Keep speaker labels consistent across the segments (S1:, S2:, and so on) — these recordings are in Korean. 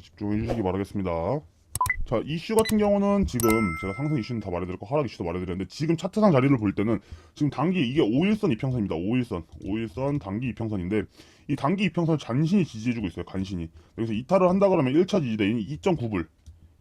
S1: 집중해 주시기 바라겠습니다. 자, 이슈 같은 경우는 지금 제가 상승 이슈는 다 말해드렸고 하락 이슈도 말해드렸는데 지금 차트상 자리를 볼 때는 지금 단기 이게 5일선 이평선입니다. 5일선. 5일선 단기 이평선인데 이 단기 이평선을 간신히 지지해주고 있어요. 간신히. 그래서 이탈을 한다 그러면 1차 지지대인 2.9불,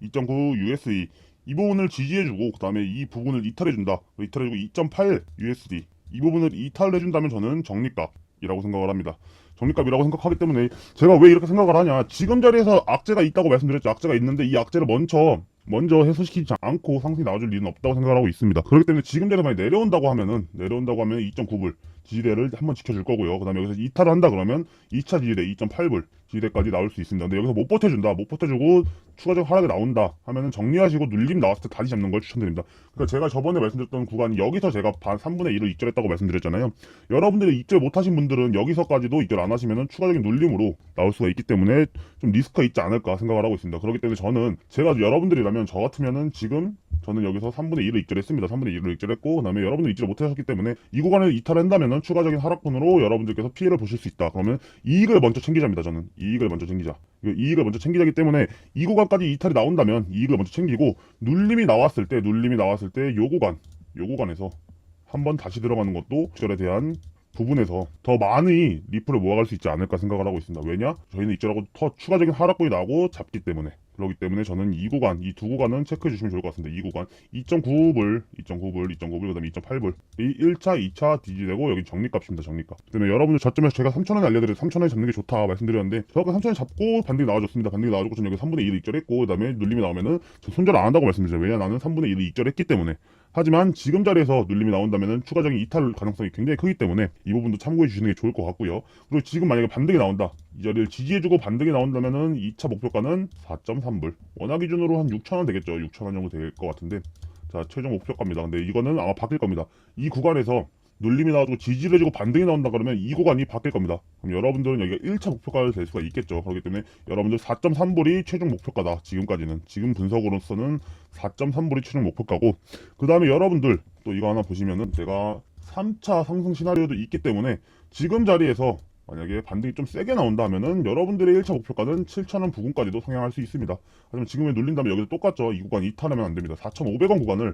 S1: 2.9 USD 이 부분을 지지해주고 그 다음에 이 부분을 이탈해준다. 이탈해주고 2.8 USD 이 부분을 이탈해준다면 저는 정립다. 이라고 생각을 합니다. 정립값이라고 생각하기 때문에 제가 왜 이렇게 생각을 하냐 지금 자리에서 악재가 있다고 말씀드렸죠 악재가 있는데 이 악재를 먼저 먼저 해소시키지 않고 상승이 나와줄 리는 없다고 생각을 하고 있습니다 그렇기 때문에 지금 자리에 만약 내려온다고 하면은 내려온다고 하면 2.9불 지지대를 한번 지켜줄 거고요. 그 다음에 여기서 이탈을 한다 그러면 2차 지지대 2.8불 지지대까지 나올 수 있습니다. 근데 여기서 못 버텨준다. 못 버텨주고 추가적 하락이 나온다 하면은 정리하시고 눌림 나왔을 때 다시 잡는 걸 추천드립니다. 그러니까 제가 저번에 말씀드렸던 구간 여기서 제가 반 3분의 1을 이절했다고 말씀드렸잖아요. 여러분들이 이절 못하신 분들은 여기서까지도 이절안 하시면은 추가적인 눌림으로 나올 수가 있기 때문에 좀 리스크가 있지 않을까 생각을 하고 있습니다. 그렇기 때문에 저는 제가 여러분들이라면 저 같으면은 지금 저는 여기서 3분의 1을 익절했습니다. 3분의 1을 익절했고 그 다음에 여러분들이 익절 못하셨기 때문에 이 구간을 이탈한다면 추가적인 하락분으로 여러분들께서 피해를 보실 수 있다. 그러면 이익을 먼저 챙기자입니다. 저는 이익을 먼저 챙기자. 이익을 먼저 챙기자기 때문에 이 구간까지 이탈이 나온다면 이익을 먼저 챙기고 눌림이 나왔을 때 눌림이 나왔을 때 요 구간 요 구간에서 한번 다시 들어가는 것도 익절에 대한 부분에서 더 많이 리플을 모아갈 수 있지 않을까 생각을 하고 있습니다. 왜냐? 저희는 익절하고 더 추가적인 하락분이 나고 잡기 때문에 그렇기 때문에 저는 이 구간, 이 두 구간은 체크해 주시면 좋을 것 같습니다. 이 구간 2.9불, 2.9불, 2.9불, 그다음에 2.8불. 이 1차, 2차 디지되고 여기 정리값입니다. 정리값. 그다음에 여러분들 저점에서 제가 3,000원에 알려드려 3,000원에 잡는 게 좋다 말씀드렸는데 저확히 3,000원 그 잡고 반등이 나와줬습니다. 반등이 나와줬고 저는 여기 3분의 1을 입절했고 그다음에 눌림이 나오면은 손절 안 한다고 말씀드렸요 왜냐 나는 3분의 1을 입절했기 때문에 하지만 지금 자리에서 눌림이 나온다면 추가적인 이탈 가능성이 굉장히 크기 때문에 이 부분도 참고해 주시는 게 좋을 것 같고요. 그리고 지금 만약에 반등이 나온다. 이 자리를 지지해주고 반등이 나온다면 2차 목표가는 4.3불. 원화 기준으로 한 6천원 되겠죠. 6천원 정도 될 것 같은데 자 최종 목표가입니다. 근데 이거는 아마 바뀔 겁니다. 이 구간에서 눌림이 나와주고 지지를 해주고 반등이 나온다 그러면 이 구간이 바뀔 겁니다. 그럼 여러분들은 여기가 1차 목표가될 수가 있겠죠. 그렇기 때문에 여러분들 4.3불이 최종 목표가다. 지금까지는. 지금 분석으로서는 4.3불이 최종 목표가고 그 다음에 여러분들 또 이거 하나 보시면은 제가 3차 상승 시나리오도 있기 때문에 지금 자리에서 만약에 반등이 좀 세게 나온다면은 여러분들의 1차 목표가는 7,000원 부근까지도 상향할 수 있습니다. 하지만 지금에 눌린다면 여기도 똑같죠. 이 구간 이탈하면 안 됩니다. 4,500원 구간을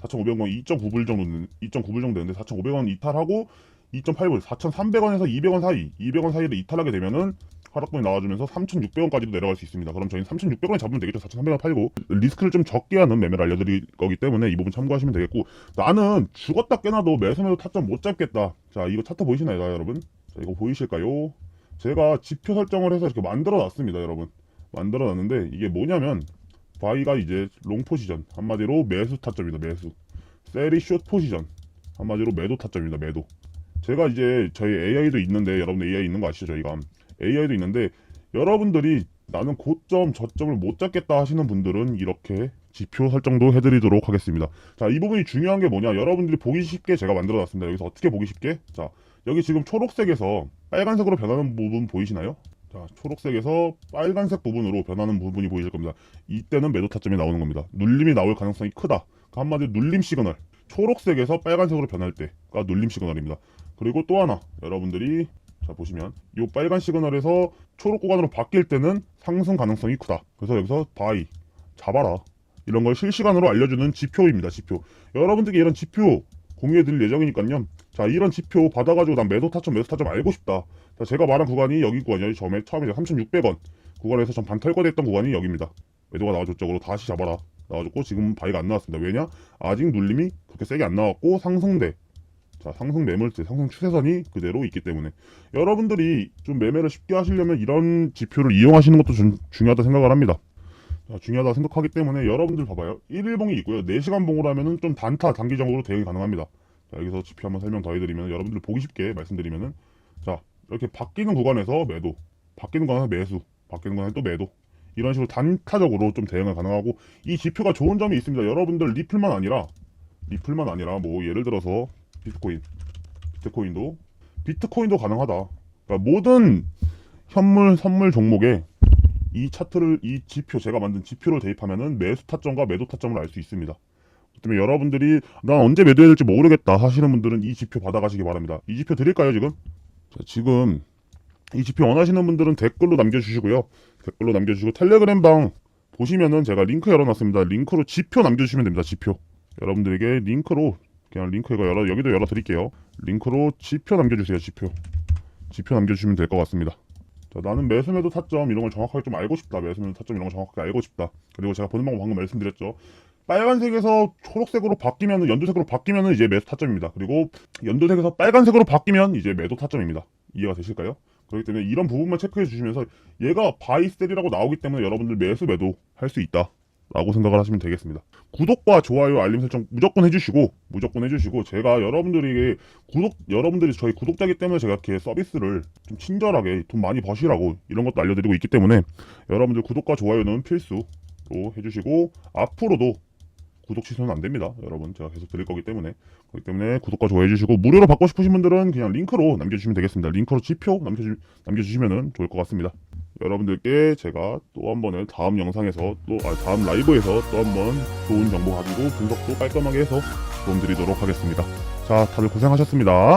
S1: 4,500원 2.9불 정도 2.9불 정도 되는데 4,500원 이탈하고 2.8불 4,300원에서 200원 사이 200원 사이로 이탈하게 되면은 하락분이 나와주면서 3,600원까지도 내려갈 수 있습니다. 그럼 저희는 3,600원에 잡으면 되겠죠. 4,300원 팔고 리스크를 좀 적게 하는 매매를 알려드릴 거기 때문에 이 부분 참고하시면 되겠고 나는 죽었다 깨나도 매수매도 타점 못 잡겠다. 자 이거 차트 보이시나요 여러분? 자 이거 보이실까요? 제가 지표 설정을 해서 이렇게 만들어 놨습니다 여러분. 만들어 놨는데 이게 뭐냐면 바위가 이제 롱 포지션 한마디로 매수 타점입니다 매수 셀이 숏 포지션 한마디로 매도 타점입니다 매도 제가 이제 저희 AI도 있는데 여러분들 AI 있는 거 아시죠 저희가 AI도 있는데 여러분들이 나는 고점 저점을 못 잡겠다 하시는 분들은 이렇게 지표 설정도 해드리도록 하겠습니다 자 이 부분이 중요한 게 뭐냐 여러분들이 보기 쉽게 제가 만들어 놨습니다 여기서 어떻게 보기 쉽게 자 여기 지금 초록색에서 빨간색으로 변하는 부분 보이시나요 자, 초록색에서 빨간색 부분으로 변하는 부분이 보이실 겁니다. 이때는 매도 타점이 나오는 겁니다. 눌림이 나올 가능성이 크다. 그 한마디로 눌림 시그널. 초록색에서 빨간색으로 변할 때가 눌림 시그널입니다. 그리고 또 하나 여러분들이 자 보시면 이 빨간 시그널에서 초록 구간으로 바뀔 때는 상승 가능성이 크다. 그래서 여기서 바이 잡아라 이런 걸 실시간으로 알려주는 지표입니다. 지표 여러분들께 이런 지표 공유해드릴 예정이니까요. 자 이런 지표 받아가지고 난 매도 타점 매수 타점 알고 싶다 자 제가 말한 구간이 여기 구간이요 처음에 처음에 3600원 구간에서 전 반털거됐던 구간이 여기입니다 매도가 나와줬적으로 다시 잡아라 나와줬고 지금 바위가안 나왔습니다 왜냐 아직 눌림이 그렇게 세게 안 나왔고 상승대 자 상승 매물대 상승 추세선이 그대로 있기 때문에 여러분들이 좀 매매를 쉽게 하시려면 이런 지표를 이용하시는 것도 좀 중요하다 생각을 합니다 중요하다 생각하기 때문에 여러분들 봐봐요 1일봉이 있고요 4시간 봉으로 하면은 좀 단타 단기적으로 대응이 가능합니다 자, 여기서 지표 한번 설명 더 해드리면 여러분들 보기 쉽게 말씀드리면은 자 이렇게 바뀌는 구간에서 매도 바뀌는 구간에서 매수 바뀌는 구간에서 또 매도 이런 식으로 단타적으로 좀 대응을 가능하고 이 지표가 좋은 점이 있습니다 여러분들 리플만 아니라 리플만 아니라 뭐 예를 들어서 비트코인 비트코인도 비트코인도 가능하다 그러니까 모든 현물 선물 종목에 이 차트를 이 지표 제가 만든 지표를 대입하면은 매수 타점과 매도 타점을 알 수 있습니다 그다에 여러분들이 난 언제 매도해야 될지 모르겠다 하시는 분들은 이 지표 받아가시기 바랍니다. 이 지표 드릴까요 지금? 자, 지금 이 지표 원하시는 분들은 댓글로 남겨주시고요. 댓글로 남겨주시고 텔레그램 방 보시면은 제가 링크 열어놨습니다. 링크로 지표 남겨주시면 됩니다. 지표 여러분들에게 링크로 그냥 링크 이거 열어 여기도 열어드릴게요. 링크로 지표 남겨주세요. 지표 지표 남겨주시면 될 것 같습니다. 자, 나는 매수매도 타점 이런 걸 정확하게 좀 알고 싶다. 매수매도 타점 이런 걸 정확하게 알고 싶다. 그리고 제가 보는 방법 방금 말씀드렸죠. 빨간색에서 초록색으로 바뀌면 연두색으로 바뀌면 이제 매수 타점입니다. 그리고 연두색에서 빨간색으로 바뀌면 이제 매도 타점입니다. 이해가 되실까요? 그렇기 때문에 이런 부분만 체크해 주시면서 얘가 바이셀이라고 나오기 때문에 여러분들 매수 매도 할 수 있다. 라고 생각을 하시면 되겠습니다. 구독과 좋아요, 알림 설정 무조건 해주시고, 무조건 해주시고, 제가 여러분들에게 구독, 여러분들이 저희 구독자기 때문에 제가 이렇게 서비스를 좀 친절하게 돈 많이 버시라고 이런 것도 알려드리고 있기 때문에 여러분들 구독과 좋아요는 필수로 해주시고, 앞으로도 구독 취소는 안 됩니다. 여러분 제가 계속 드릴 거기 때문에 그렇기 때문에 구독과 좋아해 주시고 무료로 받고 싶으신 분들은 그냥 링크로 남겨주시면 되겠습니다. 링크로 지표 남겨주, 남겨주시면 좋을 것 같습니다. 여러분들께 제가 또 한번을 다음 영상에서 또 아, 다음 라이브에서 또 한 번 좋은 정보 가지고 분석도 깔끔하게 해서 도움 드리도록 하겠습니다. 자 다들 고생하셨습니다.